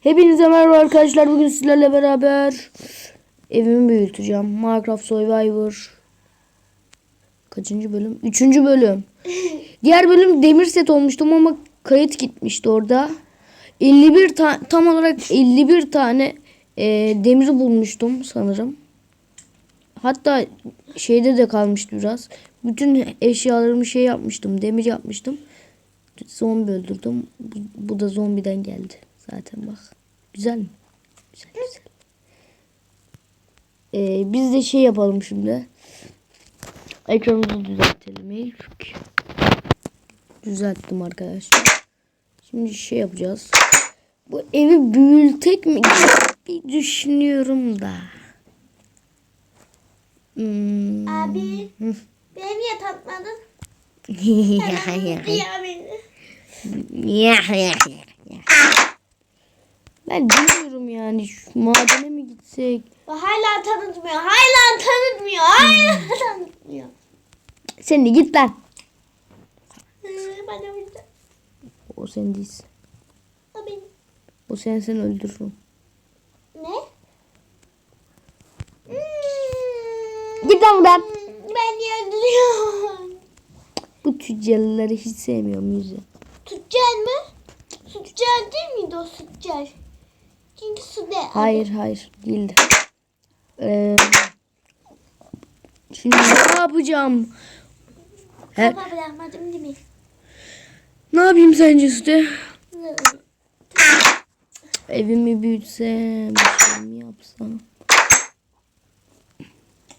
Hepinize merhaba arkadaşlar. Bugün sizlerle beraber evimi büyüteceğim. Minecraft Survivor. Kaçıncı bölüm? Üçüncü bölüm. Diğer bölüm demir set olmuştum ama kayıt gitmişti orada. 51 ta- tam olarak 51 tane e, demir bulmuştum sanırım. Hatta şeyde de kalmıştı biraz. Bütün eşyalarımı şey yapmıştım. Demir yapmıştım. Zombi öldürdüm. Bu, bu da zombiden geldi. Zaten bak. Güzel mi? Güzel güzel. Ee, biz de şey yapalım şimdi. Ekranımızı düzeltelim ilk. Düzelttim arkadaşlar. Şimdi şey yapacağız. Bu evi büyütek mi? Bir düşünüyorum da. Hmm. Abi beni niye tatmadın? Ya beni. Ben bilmiyorum yani şu madene mi gitsek? Hala tanıtmıyor. Hala tanıtmıyor. Hala tanıtmıyor. Sen de git lan. Bana bir de. O sen değilsin. O benim. O sen sen öldürürüm. Ne? Hmm, Git lan buradan. Ben niye öldürüyorum? Bu tüccarları hiç sevmiyorum yüzü. Tüccar mı? Tüccar değil miydi o tüccar? Çünkü su de. Hayır hayır değildi. Ee, şimdi ne yapacağım? He, bırakmadım değil mi? ne yapayım sence işte? Evimi büyütsem, bir şey mi yapsam?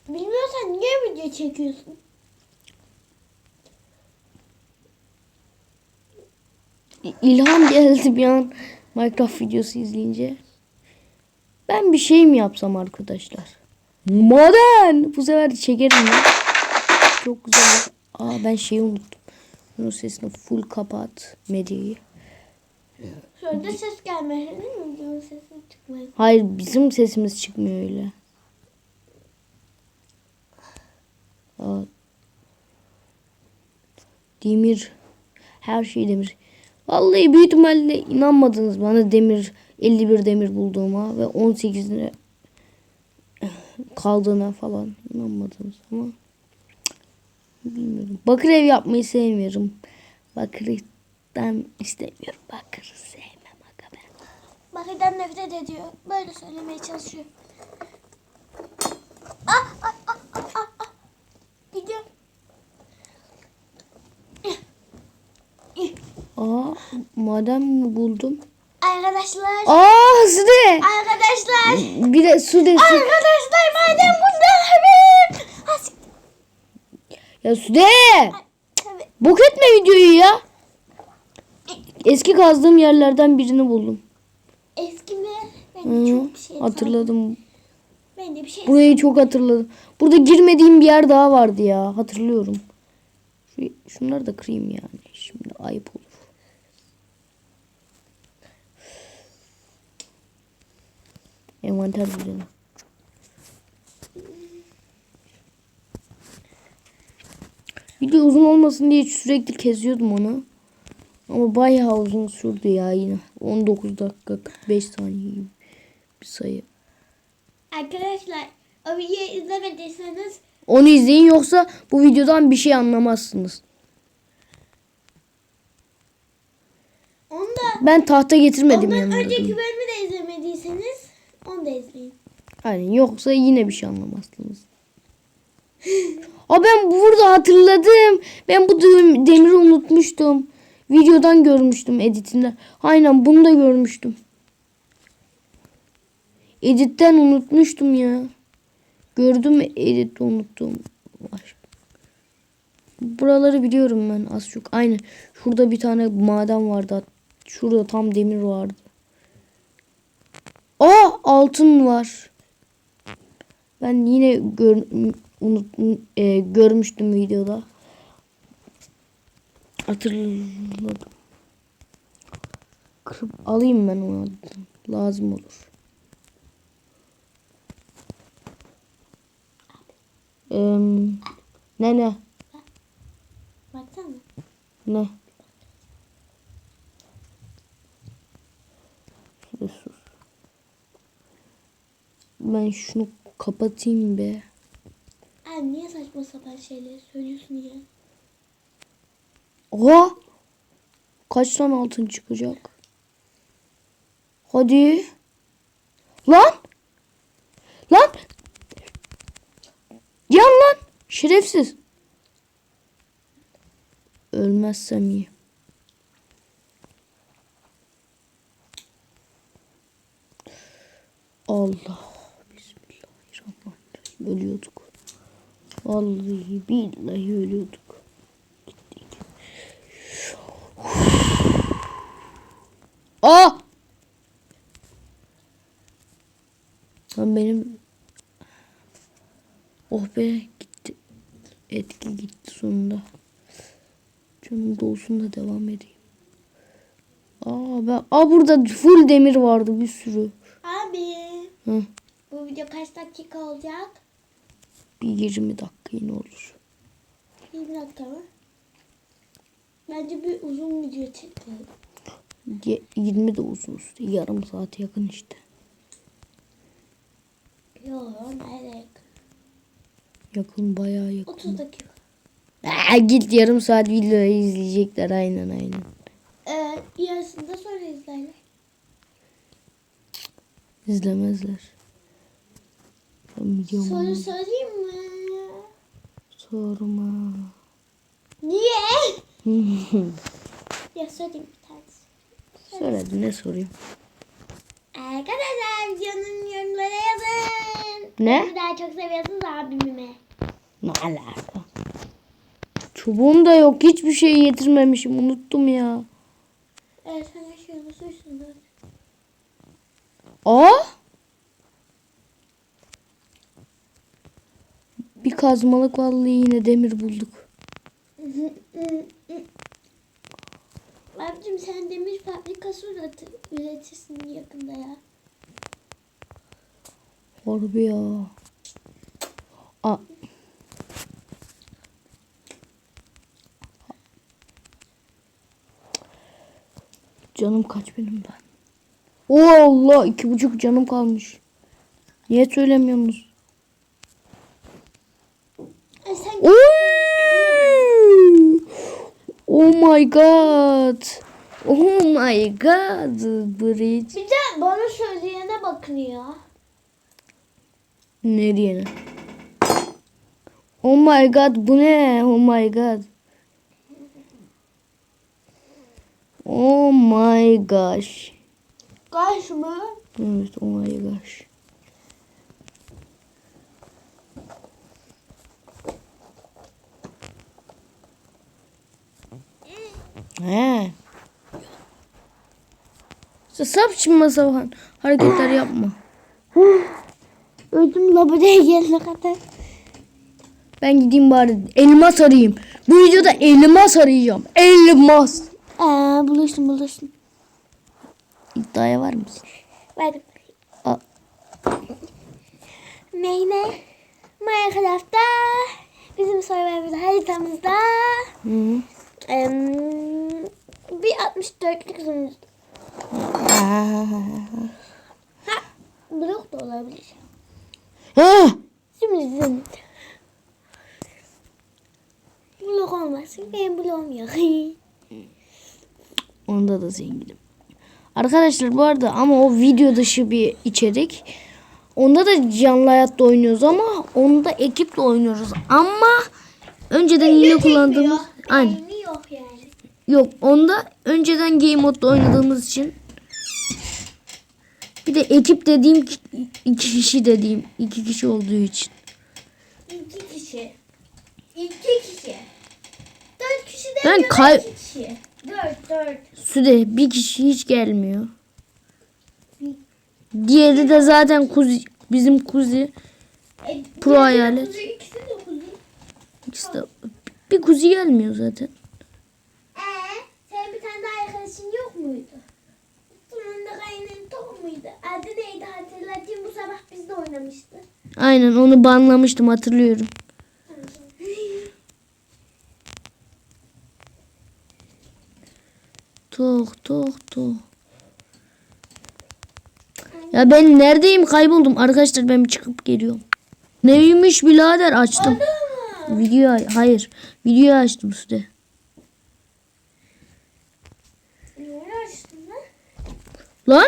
Bilmiyorsan niye video çekiyorsun? İ- İlham geldi bir an Minecraft videosu izleyince. Ben bir şey mi yapsam arkadaşlar? Maden! Bu sefer çekerim ya. Çok güzel. Aa ben şeyi unuttum. Bunun sesini full kapat. Medyayı. Şurada ses gelmedi değil mi? Videonun sesi çıkmıyor. Hayır bizim sesimiz çıkmıyor öyle. Aa. Demir. Her şey demir. Vallahi büyük ihtimalle inanmadınız bana demir 51 demir bulduğuma ve 18'ine kaldığına falan inanmadınız ama bilmiyorum. Bakır ev yapmayı sevmiyorum. Bakırdan istemiyorum. Bakırı sevmem aga ben. Bakır'dan nefret ediyor. Böyle söylemeye çalışıyor. Ah ah ah ah ah. ah. Aa maden mi buldum? Arkadaşlar. Aa Sude. Arkadaşlar. Bir de Sude. Su... Arkadaşlar madem burada hemen. Ya Sude. Tabii. Bok etme videoyu ya. Eski kazdığım yerlerden birini buldum. Eski mi? Ben Hı, de çok bir şey hatırladım. Ben de bir şey Burayı çok hatırladım. Burada girmediğim bir yer daha vardı ya. Hatırlıyorum. Şu, şunları da kırayım yani. Şimdi ayıp olur. Envanter düzeni. Video uzun olmasın diye sürekli kesiyordum onu. Ama bayağı uzun sürdü ya yine. 19 dakika 45 saniye bir sayı. Arkadaşlar o videoyu izlemediyseniz Onu izleyin yoksa bu videodan bir şey anlamazsınız. onu da Ben tahta getirmedim ondan yanımda. önceki bölümü de izlemediyseniz onu da Hani yoksa yine bir şey anlamazsınız. Aa ben burada hatırladım. Ben bu dem- demiri unutmuştum. Videodan görmüştüm editinden. Aynen bunu da görmüştüm. Editten unutmuştum ya. Gördüm editte unuttum. Buraları biliyorum ben az çok. Aynen. Şurada bir tane maden vardı. Şurada tam demir vardı. Aa altın var. Ben yine gör, unut, e, görmüştüm videoda. Hatırladım. Kırıp alayım ben onu. Lazım olur. Eee, ne ne? Baksana. Ne? Ben şunu kapatayım be. Abi niye saçma sapan şeyleri söylüyorsun ya? Oha! Kaç tane altın çıkacak? Hadi. Lan! Lan! Yan lan! Şerefsiz. Ölmezsem iyi. Allah. Ölüyorduk. Vallahi billahi ölüyorduk. Aa! Lan benim Oh be gitti. Etki gitti sonunda. Canım dolsun da devam edeyim. Aa ben Aa burada full demir vardı bir sürü. Abi Hı. bu video kaç dakika olacak? Bir 20 dakika yine olur. 20 dakika mı? Bence bir uzun video çekelim. Ye- 20 de uzun. Yarım saate yakın işte. Yok nereye yakın? Yakın bayağı yakın. 30 dakika. Aa, git yarım saat videoyu izleyecekler aynen aynen. Ee, yarısında sonra izlerler. İzlemezler. Biliyorum Soru onu. sorayım mı? Sorma. Niye? ya sorayım bir tanesi. Söyledi ne sorayım. Arkadaşlar videonun yorumlara yazın. Ne? Kimi daha çok seviyorsunuz abimi mi? Ne alaka? Çubuğum da yok. Hiçbir şey getirmemişim. Unuttum ya. Evet sen unutursun zaten. Aa! Bir kazmalık vallahi yine demir bulduk. Abicim sen demir fabrikası üret üretirsin yakında ya. Harbi ya. Aa. Canım kaç benim ben? Oo Allah iki buçuk canım kalmış. Niye söylemiyorsunuz? Ay sen Oy! Oh my god. Oh my god. Bridge. bir de bana söyleyene bakın ya. Ne? Oh my god bu ne? Oh my god. Oh my gosh. Kaç mı? Evet oh my gosh. He. Saçma sapan hareketler yapma. Öldüm la buraya gelene kadar. Ben gideyim bari elmas arayayım. Bu videoda elmas arayacağım. Elmas. Aa buluştum buluştum. İddiaya var mısın? Verdim. Aa, Neyine? Minecraft'ta bizim Survivor haritamızda Hı -hı. Em, bir 64'lük sunucu. Ha, blok da olabilir. Şimdi zümrüt. Blok olmasın. Benim bloğum yok. Onda da zenginim. Arkadaşlar bu arada ama o video dışı bir içerik. Onda da canlı hayatta oynuyoruz ama onda ekiple oynuyoruz. Ama önceden yine kullandığımız aynen. Yok yani. Yok onda önceden game modda oynadığımız için bir de ekip dediğim ki- iki kişi dediğim iki kişi olduğu için. İki kişi. İki kişi. Dört kişi de Ben kay- iki kişi. Dört dört. Süde bir kişi hiç gelmiyor. Diğeri de zaten kuzi, bizim kuzi. E, Pro hayalet. İkisi de kuzu. İkisi de, bir kuzi gelmiyor zaten. Ee, senin bir tane daha arkadaşın yok muydu? Bunun da kaynının top muydu? Adı neydi hatırlatayım bu sabah biz de oynamıştı. Aynen onu banlamıştım hatırlıyorum. Tok tok tok. Ya ben neredeyim kayboldum. Arkadaşlar ben çıkıp geliyorum. Neymiş birader açtım. Video hayır. Videoyu açtım size. Lan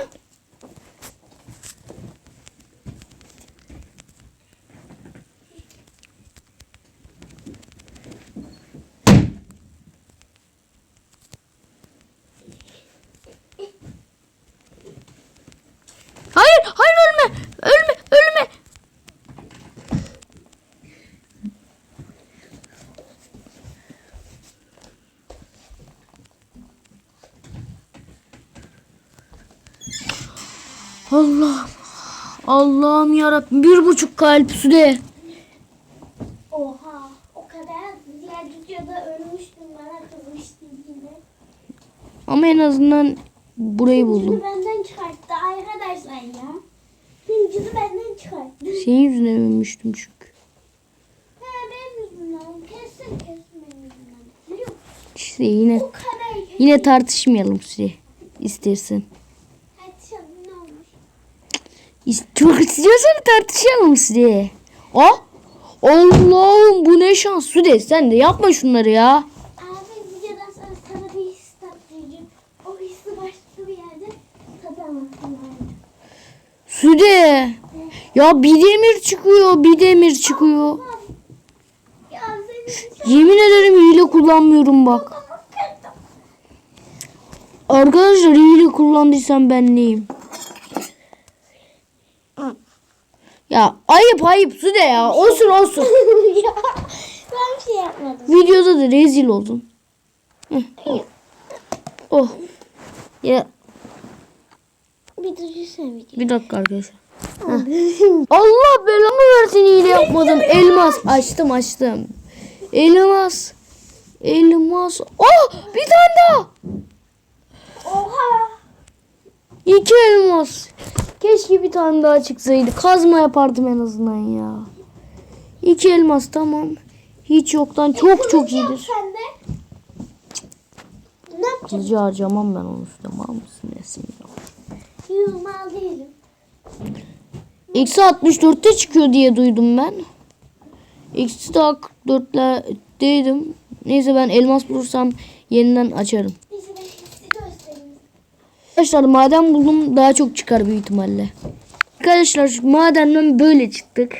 Allah'ım. Allah'ım yarabbim. Bir buçuk kalp süre. Oha. O kadar diğer videoda ölmüştüm bana kızmıştın yine. Ama en azından burayı buldum. Hıncını benden çıkarttı arkadaşlar ya. Hıncını benden çıkarttı. Senin yüzüne ölmüştüm çünkü. He benim yüzümden. Kesin kesin benim yüzümden. Biliyor musun? İşte yine yine tartışmayalım süre. İstersen. Hadi canım ne olmuş? Çok istiyorsan tartışalım süre. Ah! Allah'ım bu ne şans Sude sen de yapma şunları ya. Abi videodan sonra sana bir his tattıracağım. O hissi başka bir yerde tadamazsın yani. Sude. Ya bir demir çıkıyor bir demir çıkıyor. Ya senin Yemin ederim hile kullanmıyorum bak. Arkadaşlar hile kullandıysam ben neyim? Ya ayıp ayıp Sude ya. Olsun olsun. ya ben bir şey yapmadım. Videoda da rezil oldun. Heh, oh. oh. Ya Bir düşünsene video. bir dakika arkadaşlar. Allah belamı versin hile yapmadım. Elmas açtım açtım. Elmas. Elmas. Oh bir tane daha. Oha. İki elmas. Keşke bir tane daha çıksaydı. Kazma yapardım en azından ya. İki elmas tamam. Hiç yoktan çok çok yap iyidir. Ne yapacaksın? Kılıcı harcamam ben onu üstüne. Mal mısın nesin ya? Yumal değilim. Eksi 64'te çıkıyor diye duydum ben. Eksi de 64'lerdeydim. Neyse ben elmas bulursam yeniden açarım. Bizi de hissi göstereyim. Arkadaşlar maden buldum daha çok çıkar büyük ihtimalle. Arkadaşlar madenden böyle çıktık.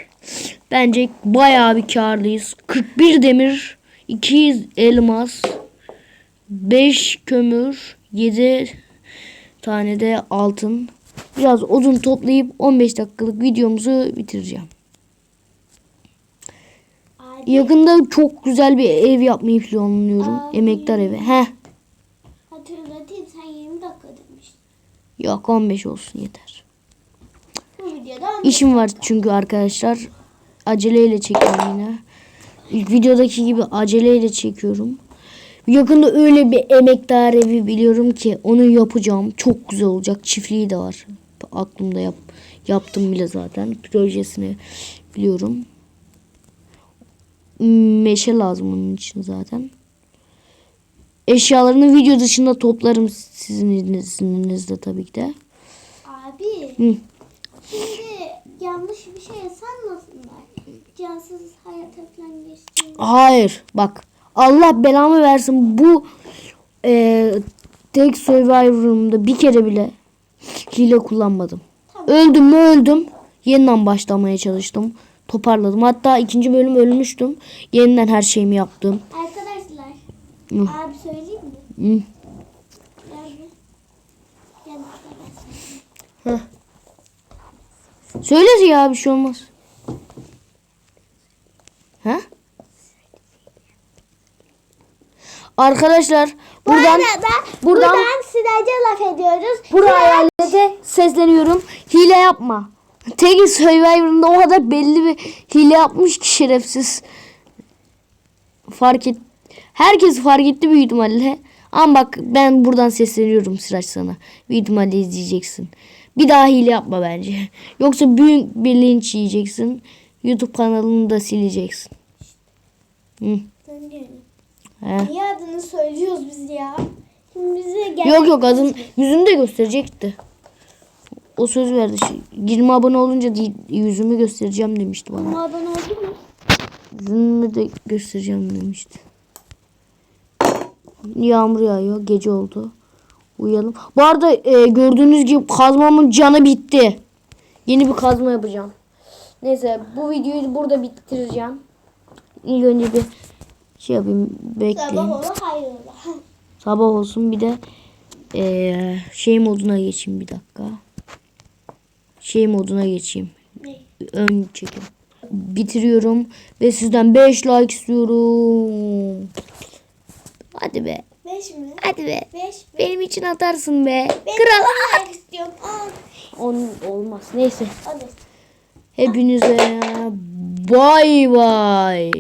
Bence bayağı bir karlıyız. 41 demir, 200 elmas, 5 kömür, 7 tane de altın. Biraz odun toplayıp 15 dakikalık videomuzu bitireceğim. Abi Yakında çok güzel bir ev yapmayı planlıyorum. Abi. Emektar evi. Heh. hatırlatayım sen 20 dakika demiştin. Yok 15 olsun yeter. İşim var çünkü arkadaşlar. Aceleyle çekiyorum yine. İlk videodaki gibi aceleyle çekiyorum. Yakında öyle bir emektar evi biliyorum ki onu yapacağım. Çok güzel olacak. Çiftliği de var. Aklımda yap yaptım bile zaten. Projesini biliyorum. Meşe lazım onun için zaten. Eşyalarını video dışında toplarım sizin izninizle tabii ki de. Abi Hı. şimdi yanlış bir şey sanmasınlar. Cansız hayata falan geçtiğini. Hayır bak Allah belamı versin bu e, tek Survivor'ımda bir kere bile hile kullanmadım. Tamam. Öldüm mü öldüm. Yeniden başlamaya çalıştım. Toparladım. Hatta ikinci bölüm ölmüştüm. Yeniden her şeyimi yaptım. Hı. Abi söyleyeyim mi? Hı. Bir. Gel. Söyle ya bir şey olmaz. Ha? Arkadaşlar buradan Bu arada buradan- buradan, Siraca laf ediyoruz. Buraya hayalete sesleniyorum. Hile yapma. Tek Survivor'ında o kadar belli bir hile yapmış ki şerefsiz. Fark et. Herkes fark etti büyük ihtimalle. Ama bak ben buradan sesleniyorum Sıraç sana. Büyük ihtimalle izleyeceksin. Bir daha hile yapma bence. Yoksa büyük bir linç yiyeceksin. YouTube kanalını da sileceksin. Hı. He. Niye adını söylüyoruz biz ya? Şimdi bize gel. Yok yok adın yüzünü de gösterecekti. o söz verdi. Şey, 20 abone olunca yüzümü göstereceğim demişti bana. Ama abone oldu mu? Yüzümü de göstereceğim demişti. Yağmur yağıyor. Gece oldu. Uyuyalım. Bu arada e, gördüğünüz gibi kazmamın canı bitti. Yeni bir kazma yapacağım. Neyse bu videoyu burada bitireceğim. İlk önce bir şey yapayım. Bekleyin. Sabah ola hayırlı. Sabah olsun bir de eee, şey moduna geçeyim bir dakika. Şey moduna geçeyim. Ne? Ön çekim. Bitiriyorum ve sizden 5 like istiyorum. Hadi be. Beş mi? Hadi be. Beş. Benim için atarsın be. Ben Kral. Kral. istiyorum. Aa, On, olmaz. Neyse. hadi. Hepinize bay bay.